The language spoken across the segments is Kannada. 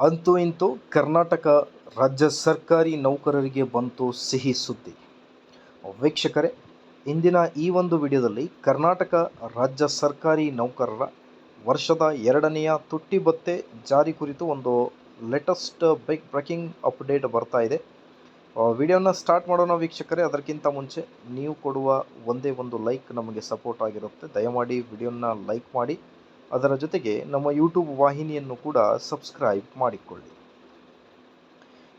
ಅಂತೂ ಇಂತೂ ಕರ್ನಾಟಕ ರಾಜ್ಯ ಸರ್ಕಾರಿ ನೌಕರರಿಗೆ ಬಂತು ಸಿಹಿ ಸುದ್ದಿ. ವೀಕ್ಷಕರೇ, ಇಂದಿನ ಈ ಒಂದು ವಿಡಿಯೋದಲ್ಲಿ ಕರ್ನಾಟಕ ರಾಜ್ಯ ಸರ್ಕಾರಿ ನೌಕರರ ವರ್ಷದ ಎರಡನೆಯ ತುಟ್ಟಿ ಭತ್ತೆ ಜಾರಿ ಕುರಿತು ಒಂದು ಲೇಟೆಸ್ಟ್ ಬೈಕ್ ಬ್ರೇಕಿಂಗ್ ಅಪ್ಡೇಟ್ ಬರ್ತಾ ಇದೆ. ವಿಡಿಯೋನ ಸ್ಟಾರ್ಟ್ ಮಾಡೋಣ ವೀಕ್ಷಕರೇ. ಅದಕ್ಕಿಂತ ಮುಂಚೆ ನೀವು ಕೊಡುವ ಒಂದೇ ಒಂದು ಲೈಕ್ ನಮಗೆ ಸಪೋರ್ಟ್ ಆಗಿರುತ್ತೆ. ದಯಮಾಡಿ ವಿಡಿಯೋನ ಲೈಕ್ ಮಾಡಿ. ಅದರ ಜೊತೆಗೆ ನಮ್ಮ ಯೂಟ್ಯೂಬ್ ವಾಹಿನಿಯನ್ನು ಕೂಡ ಸಬ್ಸ್ಕ್ರೈಬ್ ಮಾಡಿಕೊಳ್ಳಿ.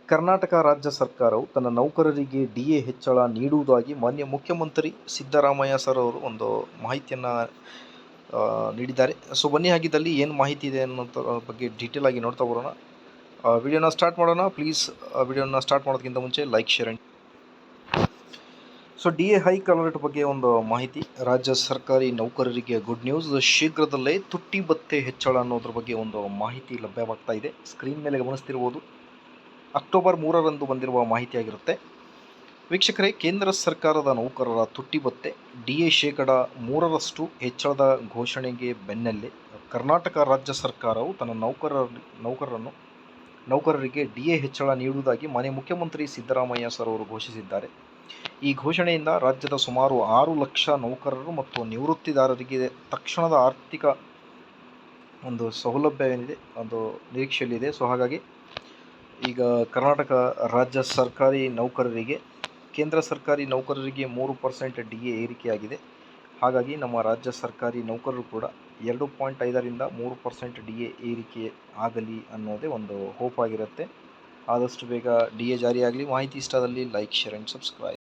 ಕರ್ನಾಟಕ ರಾಜ್ಯ ಸರ್ಕಾರವು ತನ್ನ ನೌಕರರಿಗೆ ಡಿ ಎ ಹೆಚ್ಚಳ ನೀಡುವುದಾಗಿ ಮಾನ್ಯ ಮುಖ್ಯಮಂತ್ರಿ ಸಿದ್ದರಾಮಯ್ಯ ಸರ್ ಅವರು ಒಂದು ಮಾಹಿತಿಯನ್ನು ನೀಡಿದ್ದಾರೆ. ಸೊ ಬನ್ನಿ ಹಾಗಿದ್ದಲ್ಲಿ ಏನು ಮಾಹಿತಿ ಇದೆ ಅನ್ನೋದ್ರ ಬಗ್ಗೆ ಡೀಟೇಲ್ ಆಗಿ ನೋಡ್ತಾ ಬರೋಣ. ವಿಡಿಯೋನ ಸ್ಟಾರ್ಟ್ ಮಾಡೋಣ. ಪ್ಲೀಸ್ ವಿಡಿಯೋನ ಸ್ಟಾರ್ಟ್ ಮಾಡೋದಕ್ಕಿಂತ ಮುಂಚೆ like share and so D A hike alert ಬಗ್ಗೆ ಒಂದು ಮಾಹಿತಿ. ರಾಜ್ಯ ಸರ್ಕಾರಿ ನೌಕರರಿಗೆ ಗುಡ್ ನ್ಯೂಸ್ ಶೀಘ್ರದಲ್ಲೇ ತುಟ್ಟಿ ಭತ್ತೆ ಹೆಚ್ಚಳ ಅನ್ನೋದ್ರ ಬಗ್ಗೆ ಒಂದು ಮಾಹಿತಿ ಲಭ್ಯವಾಗ್ತಾ ಇದೆ. ಸ್ಕ್ರೀನ್ ಮೇಲೆ ಗಮನಿಸ್ತಿರ್ಬೋದು. ಅಕ್ಟೋಬರ್ ಮೂರರಂದು ಬಂದಿರುವ ಮಾಹಿತಿಯಾಗಿರುತ್ತೆ ವೀಕ್ಷಕರೇ, ಕೇಂದ್ರ ಸರ್ಕಾರದ ನೌಕರರ ತುಟ್ಟಿ ಭತ್ತೆ ಡಿ ಎ ಶೇಕಡ ಮೂರರಷ್ಟು ಹೆಚ್ಚಳದ ಘೋಷಣೆಗೆ ಬೆನ್ನಲ್ಲೇ ಕರ್ನಾಟಕ ರಾಜ್ಯ ಸರ್ಕಾರವು ತನ್ನ ನೌಕರರ, ನೌಕರರನ್ನು, ನೌಕರರಿಗೆ ಡಿ ಎ ಹೆಚ್ಚಳ ನೀಡುವುದಾಗಿ ಮಾನ್ಯ ಮುಖ್ಯಮಂತ್ರಿ ಸಿದ್ದರಾಮಯ್ಯ ಸರ್ ಅವರು ಘೋಷಿಸಿದ್ದಾರೆ. ಈ ಘೋಷಣೆಯಿಂದ ರಾಜ್ಯದ ಸುಮಾರು ಆರು ಲಕ್ಷ ನೌಕರರು ಮತ್ತು ನಿವೃತ್ತಿದಾರರಿಗೆ ತಕ್ಷಣದ ಆರ್ಥಿಕ ಒಂದು ಸೌಲಭ್ಯ ಏನಿದೆ ಒಂದು ನಿರೀಕ್ಷೆಯಲ್ಲಿದೆ. ಸೊ ಹಾಗಾಗಿ ಈಗ ಕರ್ನಾಟಕ ರಾಜ್ಯ ಸರ್ಕಾರಿ ನೌಕರರಿಗೆ, ಕೇಂದ್ರ ಸರ್ಕಾರಿ ನೌಕರರಿಗೆ ಮೂರು ಪರ್ಸೆಂಟ್ ಡಿ ಎ ಏರಿಕೆಯಾಗಿದೆ. ಹಾಗಾಗಿ ನಮ್ಮ ರಾಜ್ಯ ಸರ್ಕಾರಿ ನೌಕರರು ಕೂಡ ಎರಡು ಪಾಯಿಂಟ್ ಐದರಿಂದ ಮೂರು ಪರ್ಸೆಂಟ್ ಡಿ ಎ ಏರಿಕೆ ಆಗಲಿ ಅನ್ನೋದೇ ಒಂದು ಹೋಪ್ ಆಗಿರುತ್ತೆ. ಆದಷ್ಟು ಬೇಗ ಡಿ ಎ ಜಾರಿಯಾಗಲಿ. ಮಾಹಿತಿ ಇಷ್ಟದಲ್ಲಿ ಲೈಕ್ ಶೇರ್ ಆ್ಯಂಡ್ ಸಬ್ಸ್ಕ್ರೈಬ್